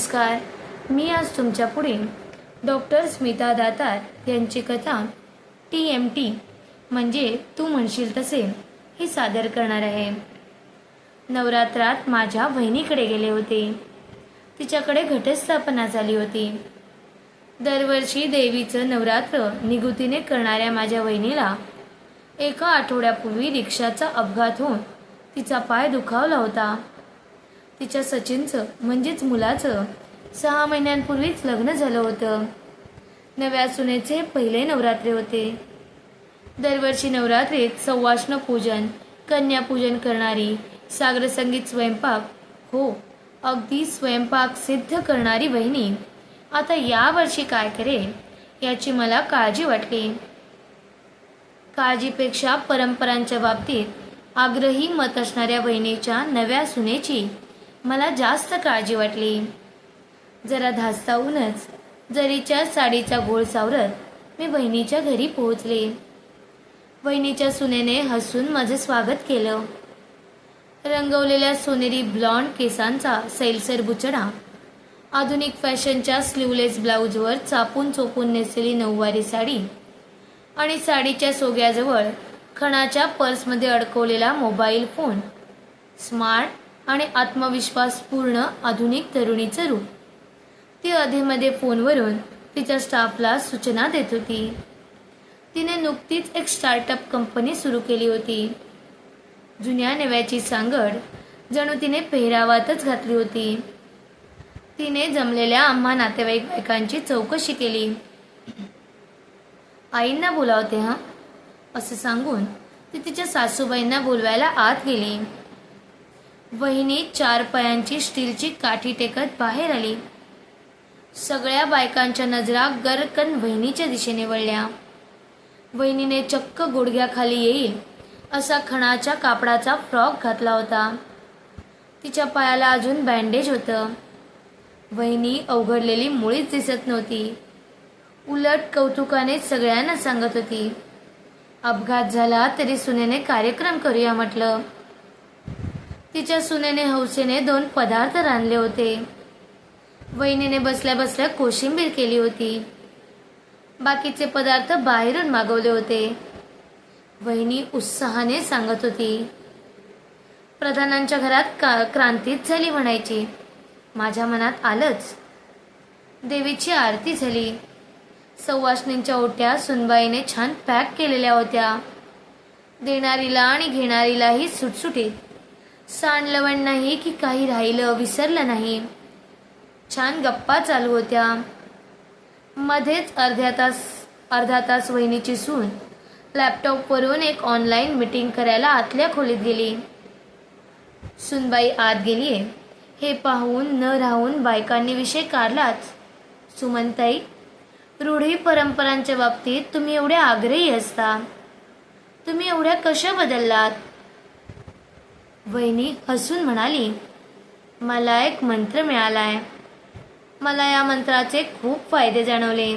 नमस्कार. मी आज तुमच्यापुढे डॉक्टर स्मिता दातार यांची कथा टी एम टी म्हणजे तू म्हणशील तसे ही सादर करणार आहे. नवरात्रात माझ्या बहिणीकडे गेले होते. तिच्याकडे घटस्थापना झाली होती. दरवर्षी देवीचं नवरात्र निगुतीने करणाऱ्या माझ्या बहिणीला एका आठवड्यापूर्वी रिक्षाचा अपघात होऊन तिचा पाय दुखावला होता. तिच्या सचिनचं म्हणजेच मुलाचं सहा महिन्यांपूर्वीच लग्न झालं होतं. नव्या सुनेचे पहिले नवरात्रे होते. दरवर्षी नवरात्रीत सौवाष्ण पूजन कन्यापूजन करणारी सागरसंगीत स्वयंपाक हो अगदी स्वयंपाक सिद्ध करणारी बहिणी आता यावर्षी काय करेल याची मला काळजी वाटली काळजीपेक्षा परंपरांच्या बाबतीत आग्रही मत असणाऱ्या बहिणीच्या नव्या सुनेची मला जास्त काळजी वाटली. जरा धास्तावूनच जरीच्या साडीचा गोळ सावरत मी बहिणीच्या घरी पोहोचले. बहिणीच्या सुनेने हसून माझं स्वागत केलं. रंगवलेल्या सोनेरी ब्लॉन्ड केसांचा सैलसर बुचडा आधुनिक फॅशनच्या स्लीवलेस ब्लाऊजवर चापून चोपून नेसलेली नऊवारी साडी आणि साडीच्या सोग्याजवळ खणाच्या पर्समध्ये अडकवलेला मोबाईल फोन स्मार्ट आणि आत्मविश्वासपूर्ण आधुनिक तरुणीचं रूप. ती अधेमध्ये फोनवरून तिच्या स्टाफला सूचना देत होती. तिने नुकतीच एक स्टार्टअप कंपनी सुरू केली होती. जुन्या नव्याची सांगड जणू तिने पेहरावातच घातली होती. तिने जमलेल्या आम्हा नातेवाईक बायकांची चौकशी केली. आईंना बोलावते हा? असं सांगून ती तिच्या सासूबाईंना बोलवायला आत गेली. वहिनी चार पायांची स्टीलची काठी टेकत बाहेर आली. सगळ्या बायकांच्या नजरा गरकन वहिनीच्या दिशेने वळल्या. वहिनीने चक्क गुडघ्याखाली येईल असा खणाच्या कापडाचा फ्रॉक घातला होता. तिच्या पायाला अजून बँडेज होतं. वहिनी अवघडलेली मुळीच दिसत नव्हती. उलट कौतुकाने सगळ्यांना सांगत होती. अपघात झाला तरी सुनेने कार्यक्रम करूया म्हटलं. तिच्या सुनेने हौसेने दोन पदार्थ रांधले होते. वहिनीने बसल्या बसल्या कोशिंबीर केली होती. बाकीचे पदार्थ बाहेरून मागवले होते. वहिनी उत्साहाने सांगत होती प्रधानांच्या घरात का क्रांतीच झाली म्हणायची? माझ्या मनात आलंच. देवीची आरती झाली. सवासणींच्या ओट्या सुनबाईने छान पॅक केलेल्या होत्या. देणारीला आणि घेणारीलाही सुटसुटीत सांडलवण नाही की काही राहिलं विसरलं नाही. छान गप्पा चालू होत्या. मध्येच अर्ध्या तास अर्धा तास वहिनीची सून लॅपटॉपवरून एक ऑनलाईन मीटिंग करायला आतल्या खोलीत गेली. सुनबाई आत गेलीये. हे पाहून न राहून बायकांनी विषय काढलाच. सुमनताई रूढी परंपरांच्या बाबतीत तुम्ही एवढ्या आग्रही असता. तुम्ही एवढ्या कशा बदललात? वहिनी हसून म्हणाली मला एक मंत्र मिळालाय. मला या मंत्राचे खूप फायदे जाणवले.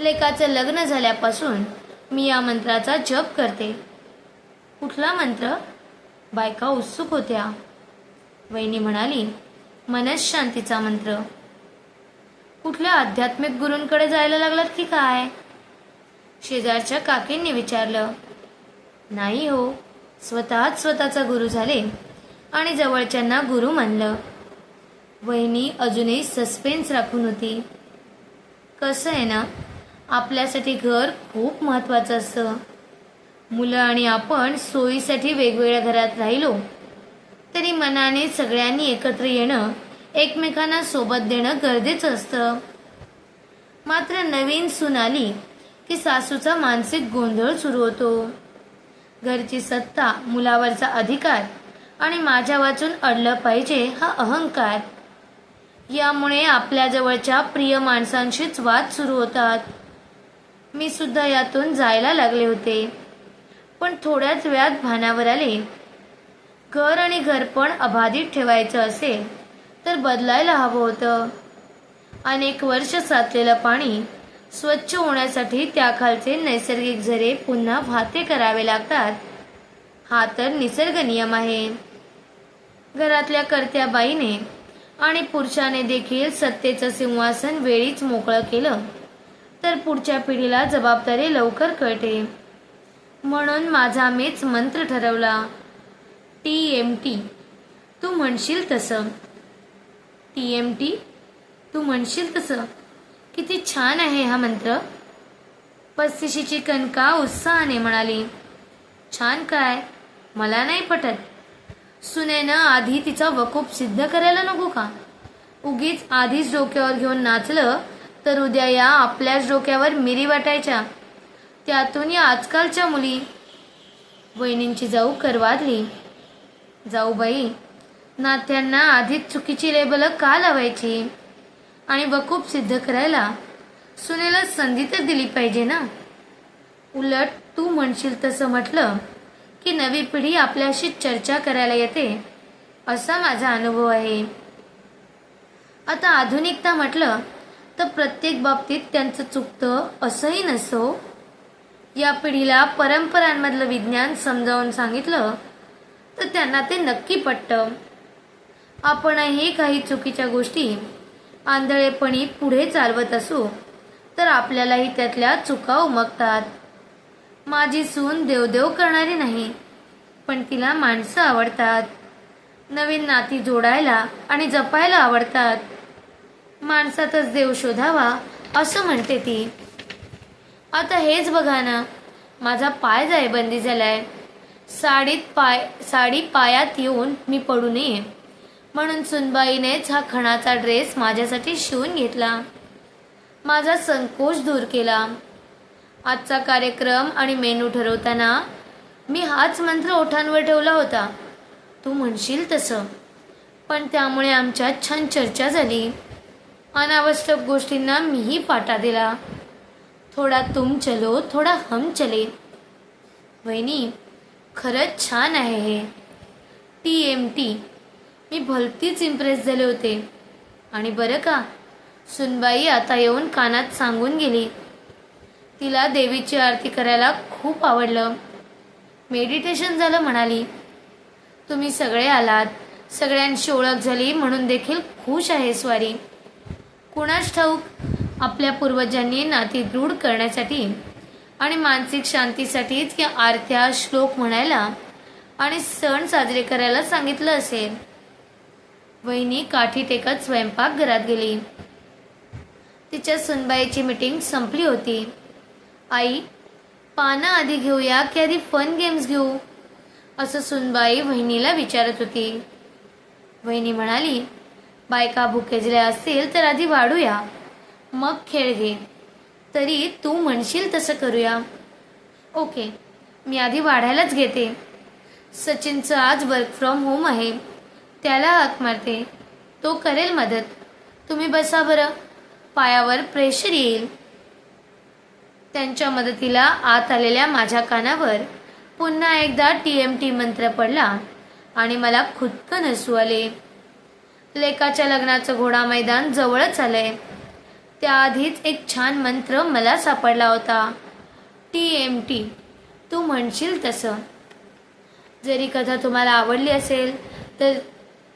लेकाचं लग्न झाल्यापासून मी या मंत्राचा जप करते. कुठला मंत्र? बायका उत्सुक होत्या. वहिनी म्हणाली मनशांतीचा मंत्र. कुठल्या आध्यात्मिक गुरूंकडे जायला लागलात की काय? शेजारच्या काकींनी विचारलं. नाही हो. स्वतःच स्वतःचा गुरु झाले आणि जवळच्यांना गुरु मानलं. वहिनी अजूनही सस्पेन्स राखून होती. कसं आहे ना आपल्यासाठी घर खूप महत्त्वाचं असतं. मुलं आणि आपण सोयीसाठी वेगवेगळ्या घरात राहिलो तरी मनाने सगळ्यांनी एकत्र येणं एकमेकांना सोबत देणं गरजेचं असतं. मात्र नवीन सून आली की सासूचा मानसिक गोंधळ सुरू होतो. घरची सत्ता मुलावरचा अधिकार आणि माझ्या वाचून अडलं पाहिजे हा अहंकार. यामुळे आपल्या जवळच्या प्रिय माणसांशीच वाद सुरू होतात. मी सुद्धा यातून जायला लागले होते. पण थोड्याच वेळात भानावर आले. घर आणि घरपण अबाधित ठेवायचं असेल तर बदलायला हवं होतं. अनेक वर्ष साचलेलं पाणी स्वच्छ होण्यासाठी त्याखालचे नैसर्गिक झरे पुन्हा वाहते करावे लागतात. हा तर निसर्ग नियम आहे. घरातल्या कर्त्या बाईने आणि पुरुषाने देखील सत्तेचं सिंहासन वेळीच मोकळं केलं तर पुढच्या पिढीला जबाबदारी लवकर कळते. म्हणून माझा मीच मंत्र ठरवला टी एम टी तू म्हणशील तसं. टी एम टी तू म्हणशील तसं. किती छान आहे हा मंत्र. पस्तीशीची कणका उत्साहाने म्हणाली छान काय? मला नाही पटत. सुनेनं आधी तिचा वकूप सिद्ध करायला नको का? उगीच आधीच डोक्यावर घेऊन नाचलं तर उद्या या आपल्याच डोक्यावर मिरी वाटायच्या. त्यातून या आजकालच्या मुली. वहिनींची जाऊ करवादली. जाऊ बाई नात्यांना आधीच चुकीची लेबल का लावायची? आणि वकूप सिद्ध करायला सुनेला संधी तर दिली पाहिजे ना? उलट तू म्हणशील तसं म्हटलं की नवी पिढी आपल्याशी चर्चा करायला येते असा माझा अनुभव आहे. आता आधुनिकता म्हटलं तर प्रत्येक बाबतीत त्यांचं चुकतं असंही नसो. या पिढीला परंपरांमधलं विज्ञान समजावून सांगितलं तर त्यांना ते नक्की पटतं. आपणही काही चुकीच्या गोष्टी आंधळेपणी पुढे चालवत असू तर आपल्यालाही त्यातल्या चुका उमगतात. माझी सून देवदेव करणारी नाही पण तिला माणसं आवडतात. नवीन नाती जोडायला आणि जपायला आवडतात. माणसातच देव शोधावा असं म्हणते ती. आता हेच बघा ना माझा पाय जायबंदी झालाय. साडीत पाय साडी पायात येऊन मी पडू नये. म्हणून सुनबाईनेच हा खणाचा ड्रेस माझ्यासाठी शिवून घेतला. माझा संकोच दूर केला. आजचा कार्यक्रम आणि मेनू ठरवताना मी हाच मंत्र ओठांवर ठेवला होता. तू म्हणशील तसं. पण त्यामुळे आमच्यात छान चर्चा झाली. अनावश्यक गोष्टींना मीही पाटा दिला. थोडा तुम चलो थोडा हम चले. वहिनी खरंच छान आहे हे. टी एम टी मी भलतीच इम्प्रेस झाले होते. आणि बरं का सुनबाई आता येऊन कानात सांगून गेली. तिला देवीची आरती करायला खूप आवडलं. मेडिटेशन झालं म्हणाली. तुम्ही सगळे आलात सगळ्यांशी ओळख झाली म्हणून देखील खुश आहे स्वारी. कुणाच ठाऊक आपल्या पूर्वजांनी नाती दृढ करण्यासाठी आणि मानसिक शांतीसाठीच या आरत्या श्लोक म्हणायला आणि सण साजरे करायला सांगितलं असेल. वहिनी काठी टेकत स्वयंपाकघरात गेली. तिच्या सुनबाईची मीटिंग संपली होती. आई पानं आधी घेऊया की आधी फन गेम्स घेऊ? असं सुनबाई वहिनीला विचारत होती. वहिनी म्हणाली बायका भुकेजल्या असतील तर आधी वाढूया. मग खेळ घे. तरी तू म्हणशील तसं करूया. ओके मी आधी वाढायलाच घेते. सचिनचं आज वर्क फ्रॉम होम आहे. त्याला हाक मारते. तो करेल मदत. तुम्ही बसा बरं. पायावर प्रेशर येईल. त्यांच्या मदतीला आत आलेल्या माझ्या कानावर पुन्हा एकदा टी एम टी मंत्र पडला आणि मला खुदकन हसू आले. लेकाच्या लग्नाचं घोडा मैदान जवळच आलंय. त्याआधीच एक छान मंत्र मला सापडला होता. टी एम टी तू म्हणशील तसं. जरी कथा तुम्हाला आवडली असेल तर